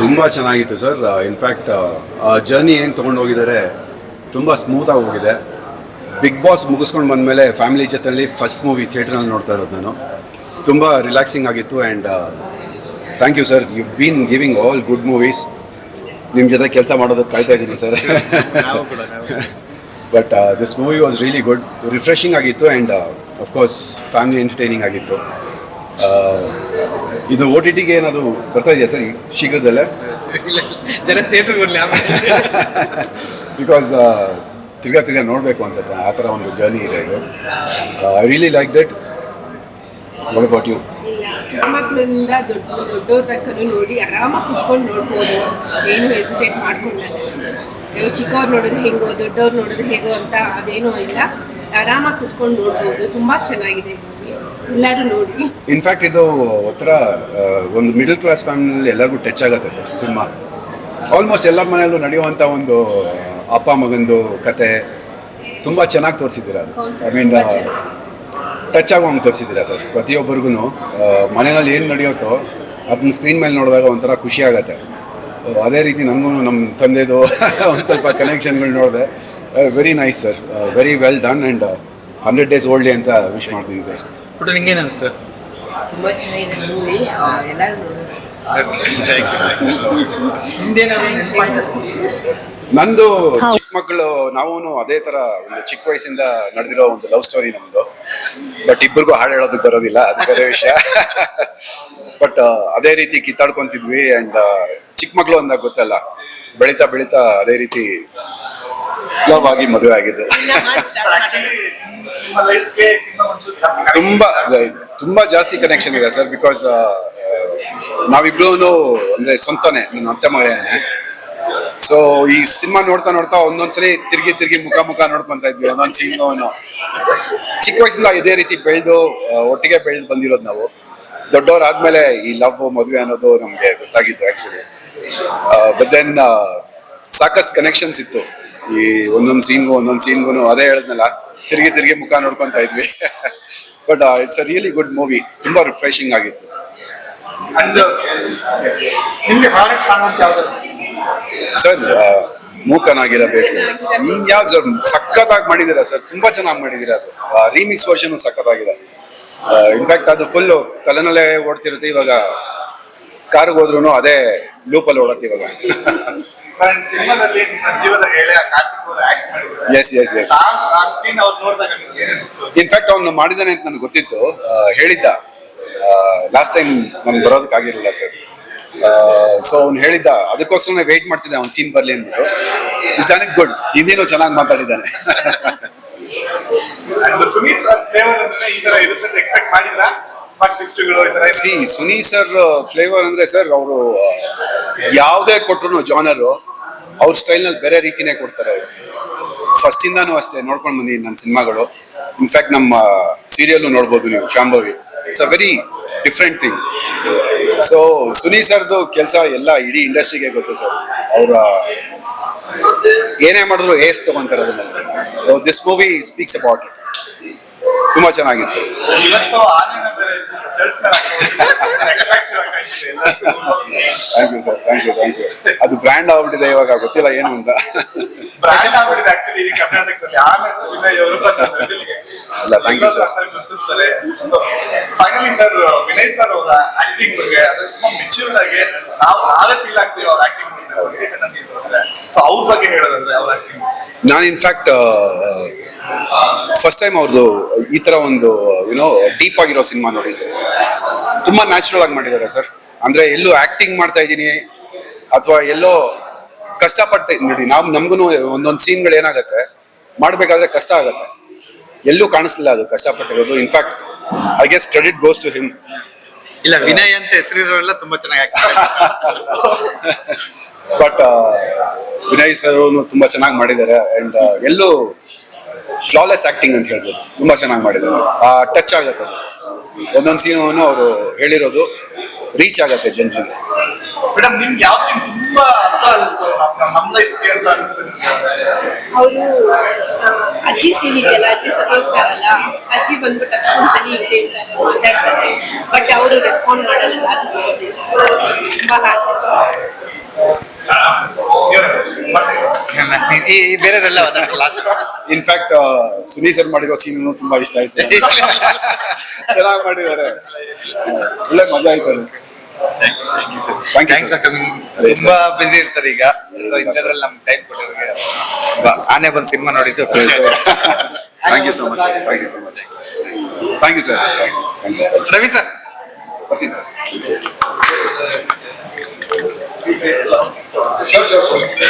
ತುಂಬ ಚೆನ್ನಾಗಿತ್ತು sir. In fact ಆ ಜರ್ನಿ ಏನು ತೊಗೊಂಡು ಹೋಗಿದ್ದಾರೆ ತುಂಬ ಸ್ಮೂತಾಗಿ ಹೋಗಿದೆ. ಬಿಗ್ ಬಾಸ್ ಮುಗಿಸ್ಕೊಂಡು ಬಂದಮೇಲೆ ಫ್ಯಾಮಿಲಿ ಜೊತೆಲಿ ಫಸ್ಟ್ ಮೂವಿ ಥಿಯೇಟ್ರಲ್ಲಿ ನೋಡ್ತಾ ಇರೋದು ನಾನು. ತುಂಬ ರಿಲ್ಯಾಕ್ಸಿಂಗ್ ಆಗಿತ್ತು and thank you sir you been giving all good movies ನಿಮ್ಮ ಜೊತೆ ಕೆಲಸ ಮಾಡೋದಕ್ಕೆ ಕಾಯ್ತಾ ಇದ್ದೀನಿ sir but this movie was really good refreshing ಆಗಿತ್ತು and of course family entertaining ಆಗಿತ್ತು. ಇದು ಓ ಟಿ ಟಿಗೆ ಏನಾದರೂ ಬರ್ತಾ ಇದೆಯಾ ಸರ್ ಶೀಘ್ರದಲ್ಲೇ? ಜನ ಥಿಯೇಟರ್ ಬರಲಿ ಬಿಕಾಸ್ ತಿರ್ಗಾ ತಿರ್ಗಾ ನೋಡಬೇಕು ಅನ್ಸುತ್ತೆ ಆ ಥರ ಒಂದು ಜರ್ನಿ ಇದೆ ಇದು. I really like that what about you ಚಿಕ್ಕ ಮಕ್ಕಳಿಂದ ದೊಡ್ಡ ದೊಡ್ಡವ್ರ ತನಕನೂ ನೋಡಿ ಆರಾಮಾಗಿ ಕುತ್ಕೊಂಡು ನೋಡ್ಬೋದು. ಏನು ಹೆಸಿಟೇಟ್ ಮಾಡ್ಕೊಂಡಲ್ಲ ಇವಾಗ ಚಿಕ್ಕವ್ರು ನೋಡಿದ್ರೆ ಹೆಂಗೋ ದೊಡ್ಡವ್ರು ನೋಡಿದ್ರೆ ಹೇಗೋ ಅಂತ ಅದೇನೂ ಇಲ್ಲ. ಆರಾಮಾಗಿ ಕುತ್ಕೊಂಡು ನೋಡ್ಬೋದು. ತುಂಬ ಚೆನ್ನಾಗಿದೆ. ಎಲ್ಲರೂ ನೋಡಿ. ಇನ್ಫ್ಯಾಕ್ಟ್ ಇದು ಒಂಥರ ಒಂದು ಮಿಡಲ್ ಕ್ಲಾಸ್ ಫ್ಯಾಮಿಲಿ ಎಲ್ಲರಿಗೂ ಟಚ್ ಆಗುತ್ತೆ ಸರ್ ಸಿನಿಮಾ. ಆಲ್ಮೋಸ್ಟ್ ಎಲ್ಲರ ಮನೆಯಲ್ಲೂ ನಡೆಯುವಂಥ ಒಂದು ಅಪ್ಪ ಮಗಂದು ಕತೆ ತುಂಬ ಚೆನ್ನಾಗಿ ತೋರಿಸಿದ್ದೀರ ಅದು. ಐ ಮೀನ್ ಟಚ್ ಆಗುವಂಗೆ ತೋರಿಸಿದ್ದೀರಾ ಸರ್ ಪ್ರತಿಯೊಬ್ಬರಿಗೂ ಮನೆಯಲ್ಲಿ ಏನು ನಡೆಯುತ್ತೋ ಅದನ್ನ ಸ್ಕ್ರೀನ್ ಮೇಲೆ ನೋಡಿದಾಗ ಒಂಥರ ಖುಷಿ ಆಗುತ್ತೆ. ಅದೇ ರೀತಿ ನನಗೂ ನಮ್ಮ ತಂದೆದು ಒಂದು ಸ್ವಲ್ಪ ಕನೆಕ್ಷನ್ಗಳು ನೋಡಿದೆ. Very nice sir very well done and hundred days Oldie ಅಂತ ವಿಶ್ ಮಾಡ್ತೀನಿ ಸರ್. ಪುಟ್ಟ ನಿಂಗೇನು ಅನಿಸ್ತು ತುಂಬ ಚೆನ್ನಾಗಿದೆ ಮೂವಿ ಎಲ್ಲರೂ ನೋಡೋದು ನಂದು ಚಿಕ್ಕ ಮಕ್ಕಳು ನಾವು ಅದೇ ತರ ಒಂದು ಚಿಕ್ಕ ವಯಸ್ಸಿಂದ ನಡೆದಿರೋ ಒಂದು ಲವ್ ಸ್ಟೋರಿ ನಮ್ದು. ಬಟ್ ಇಬ್ಬರಿಗೂ ಹಾಡು ಹೇಳೋದಕ್ಕೆ ಬರೋದಿಲ್ಲ ಅದು ಬೇರೆ ವಿಷಯ. ಬಟ್ ಅದೇ ರೀತಿ ಕಿತ್ತಾಡ್ಕೊಂತಿದ್ವಿ ಅಂಡ್ ಚಿಕ್ಕ ಮಕ್ಕಳು ಅಂದಾಗ ಗೊತ್ತಲ್ಲ ಬೆಳೀತಾ ಬೆಳೀತಾ ಅದೇ ರೀತಿ ಲವ್ ಆಗಿ ಮದುವೆ ಆಗಿದ್ದು. ತುಂಬಾ ತುಂಬಾ ಜಾಸ್ತಿ ಕನೆಕ್ಷನ್ ಇದೆ ಸರ್ ಬಿಕಾಸ್ ನಾವಿಬ್ರು ಅಂದ್ರೆ ಸ್ವಂತನೇ, ನನ್ನ ಅತ್ತೆ ಮಗಳೇನೆ. ಸೊ ಈ ಸಿನಿಮಾ ನೋಡ್ತಾ ನೋಡ್ತಾ ಒಂದೊಂದ್ಸರಿ ತಿರುಗಿ ತಿರುಗಿ ಮುಖ ಮುಖ ನೋಡ್ಕೊಂತ ಇದ್ವಿ, ಒಂದೊಂದ್ ಸೀನ್ ಚಿಕ್ಕ ವಯಸ್ಸಿಂದ ಇದೇ ರೀತಿ ಬೆಳೆದು ಒಟ್ಟಿಗೆ ಬೆಳೆದು ಬಂದಿರೋದು ನಾವು. ದೊಡ್ಡವರಾದ್ಮೇಲೆ ಈ ಲವ್ ಮದುವೆ ಅನ್ನೋದು ನಮ್ಗೆ ಗೊತ್ತಾಗಿತ್ತು ಆಕ್ಚುಲಿ ಬಟ್ ದೆನ್ ಸಾಕಷ್ಟು ಕನೆಕ್ಷನ್ಸ್ ಇತ್ತು. ಈ ಒಂದೊಂದು ಸೀನ್ಗೂ ಒಂದೊಂದು ಸೀನ್ಗೂ ಅದೇ ಹೇಳಿದ್ನಲ್ಲ. ತಿರುಗಿ ತಿರುಗಿ ಮುಖ ನೋಡ್ಕೊಂತ ಇದ್ವಿ. But it's a really good movie ತುಂಬಾ ರಿಫ್ರೆಶಿಂಗ್ ಆಗಿತ್ತು. ಅಂಡ್ ನಿಮ್ಗೆ ಫೇವರೆಟ್ ಸಾಂಗ್ ಅಂತ ಯಾವ್ದು? ಸರ್ ಮೂಕನಾಗಿರಬೇಕು. ಯಾವ ಸರ್ ಸಖತ್ತಾಗಿ ಮಾಡಿದ್ದೀರಾ ಸರ್ ತುಂಬಾ ಚೆನ್ನಾಗಿ ಮಾಡಿದ್ದೀರಾ ಅದು. ರೀಮಿಕ್ಸ್ ವರ್ಷನ್ ಸಖತ್ತಾಗಿದೆ. ಇನ್ಫ್ಯಾಕ್ಟ್ ಅದು ಫುಲ್ ತಲೆನಲ್ಲೇ ಓಡ್ತಿರುತ್ತೆ ಇವಾಗ. ಕಾರಿಗೆ ಹೋದ್ರು ಅದೇ ಲೂಪಲ್ಲಿ ಓಡತ್ತೆ ಇವಾಗ. ಎಸ್ ಎಸ್ ಎಸ್ ಇನ್ಫ್ಯಾಕ್ಟ್ ಅವ್ನು ಮಾಡಿದಾನೆ ಅಂತ ನನಗೆ ಗೊತ್ತಿತ್ತು. ಹೇಳಿದ್ದ. ಲಾಸ್ಟ್ ಟೈಮ್ ನನ್ಗೆ ಬರೋದಕ್ಕಾಗಿರಲಿಲ್ಲ ಸರ್. ಸೊ ಅವ್ನು ಹೇಳಿದ್ದ ಅದಕ್ಕೋಸ್ಕರನೇ ವೆಯ್ಟ್ ಮಾಡ್ತಿದ್ದೆ ಅವ್ನು ಸೀನ್ ಬರಲಿ ಅಂದ್ಬಿಟ್ಟು. ಇಸ್ ಡನ್ ಇಟ್ ಗುಡ್ ಹಿಂದಿನೂ ಚೆನ್ನಾಗಿ ಮಾತಾಡಿದ್ದಾನೆ. ಸಿ ಸುನಿ ಸರ್ ಫ್ಲೇವರ್ ಅಂದ್ರೆ ಸರ್ ಅವರು ಯಾವುದೇ ಕೊಟ್ರು ಜಾನರು ಅವ್ರ ಸ್ಟೈಲ್ನಲ್ಲಿ ಬೇರೆ ರೀತಿನೇ ಕೊಡ್ತಾರೆ ಫಸ್ಟ್ ಇಂದಾನು ಅಷ್ಟೇ, ನೋಡ್ಕೊಂಡು ಬಂದಿದ್ದೀನಿ ನನ್ನ ಸಿನಿಮಾಗಳು. ಇನ್ಫ್ಯಾಕ್ಟ್ ನಮ್ಮ ಸೀರಿಯಲ್ ನೋಡ್ಬೋದು ನೀವು, Shambhavi. It's a very different thing so Suni ಸರ್ದು ಕೆಲಸ ಎಲ್ಲ ಇಡೀ ಇಂಡಸ್ಟ್ರಿಗೆ ಗೊತ್ತು ಸರ್. ಅವರ, ಏನೇ ಮಾಡಿದ್ರು ಏಸ್ ತಗೊಂತಾರೆ ಅದನ್ನ so this movie speaks about it ತುಂಬಾ ಚೆನ್ನಾಗಿತ್ತು. Thank you sir thank you thank you ಅದು ಬ್ರ್ಯಾಂಡ್ ಆಗ್ಬಿಟ್ಟಿದೆ ಇವಾಗ ಗೊತ್ತಿಲ್ಲ ಏನು ಅಂತ. ಬ್ರ್ಯಾಂಡ್ ಆಗ್ಬಿಟ್ಟಿದೆ ಆಕ್ಚುಲಿ ಇಡೀ ಕರ್ನಾಟಕದಲ್ಲಿ. ಅಲ್ಲ, ಥ್ಯಾಂಕ್ ಯು ಸರ್ ಗುರುತಿಸ್ತಾರೆ. ಫೈನಲಿ ಸರ್ ವಿನಯ್ ಸರ್ ಅವರ ಆಕ್ಟಿಂಗ್ ಬಗ್ಗೆ ಅದು ತುಂಬಾ ಮೆಚ್ಯೂರ್ಡ್ ಆಗಿ ನಾವು ನಾವೇ ಫೀಲ್ ಆಗ್ತೀವಿ ಅವ್ರ ಆಕ್ಟಿಂಗ್ ಸೊ ಅವ್ರ ಬಗ್ಗೆ ಹೇಳೋದಂದ್ರೆ ಅವ್ರ ಆಕ್ಟಿಂಗ್ ನಾನು ಇನ್ಫ್ಯಾಕ್ಟ್ ಫಸ್ಟ್ ಟೈಮ್ ಅವ್ರದ್ದು ಈ ಥರ ಒಂದು ಯುನೋ ಡೀಪ್ ಆಗಿರೋ ಸಿನಿಮಾ ನೋಡಿದ್ದು. ತುಂಬ ನ್ಯಾಚುರಲ್ ಆಗಿ ಮಾಡಿದ್ದಾರೆ ಸರ್. ಅಂದರೆ ಎಲ್ಲೂ ಆ್ಯಕ್ಟಿಂಗ್ ಮಾಡ್ತಾ ಇದ್ದೀನಿ ಅಥವಾ ಎಲ್ಲೋ ಕಷ್ಟಪಟ್ಟು ನೋಡಿ ನಾವು ನಮಗೂ ಒಂದೊಂದು ಸೀನ್ಗಳು ಏನಾಗುತ್ತೆ ಮಾಡಬೇಕಾದ್ರೆ ಕಷ್ಟ ಆಗುತ್ತೆ. ಎಲ್ಲೂ ಕಾಣಿಸ್ಲಿಲ್ಲ ಅದು ಕಷ್ಟಪಟ್ಟಿರೋದು. In fact I guess credit goes to him ಇಲ್ಲ ವಿನಯ್ ಅಂತ ಹೆಸರಿರೋರೆಲ್ಲ ತುಂಬಾ ಚೆನ್ನಾಗಿ ಬಟ್ ವಿನಯ್ ಸರ್ ತುಂಬಾ ಚೆನ್ನಾಗಿ ಮಾಡಿದ್ದಾರೆ. ಅಂಡ್ ಎಲ್ಲೂ ಫ್ಲಾಲೆಸ್ ಆಕ್ಟಿಂಗ್ ಅಂತ ಹೇಳ್ಬೋದು. ತುಂಬಾ ಚೆನ್ನಾಗಿ ಮಾಡಿದ್ದಾರೆ. ಟಚ್ ಆಗತ್ತೆ ಅದು. ಒಂದೊಂದು ಸೀನು ಅವರು ಹೇಳಿರೋದು ರೀಚ್ ಆಗತ್ತೆ ಜನರಿಗೆ. ಮೇಡಮ್ ನಿಮ್ಗೆ ಯಾವ ಸೀನ್ ತುಂಬಾ ಅರ್ಥ ಅನಿಸ್ತು? ನಮ್ಮ ಲೈಫ್ಗೆ ಅಂತ ಅನಿಸ್ತು ಅವರು ಅಜ್ಜಿ ಸೀನ್ ಇದೆಯಲ್ಲ ಅಜ್ಜಿ ಸತ್ತೋಗ್ತಾರಲ್ಲ ಅಜ್ಜಿ ಬಂದ್ಬಿಟ್ಟು ಅಷ್ಟೊಂದು ಸಲ ಹಿಂಗೆ ಹೇಳ್ತಾರೆ ಮಾತಾಡ್ತಾರೆ ಬಟ್ ಅವರು ರೆಸ್ಪಾಂಡ್ ಮಾಡಲ್ಲ. ಅದು ತುಂಬಾ ಹಾರ್ಟ್ ಈ ಇನ್ ಇನ್ಫ್ಯಾಕ್ಟ್ ಸುನಿ ಸರ್ ಮಾಡಿರೋ ಸೀನು ತುಂಬಾ ಇಷ್ಟ ಆಯ್ತು. ಚೆನ್ನಾಗಿ ಮಾಡಿದ್ದಾರೆ. ಒಳ್ಳೆ ಮಜಾ ಆಯ್ತು ಅದು. ತುಂಬಾ ಬಿಸಿ ಇರ್ತಾರೆ ಈಗ. ಸೊ ಇಂಥದ್ರಲ್ಲಿ ನಮ್ಗೆ ಟೈಮ್ ಕೊಟ್ಟಿರೋರಿಗೆ ಆನೆ ಬಂದು ಸಿನಿಮಾ ನೋಡಿದ್ದು. Thank you so much thank you so much thank you sir thank you Ravi sir ಬರ್ತೀನಿ ಸರ್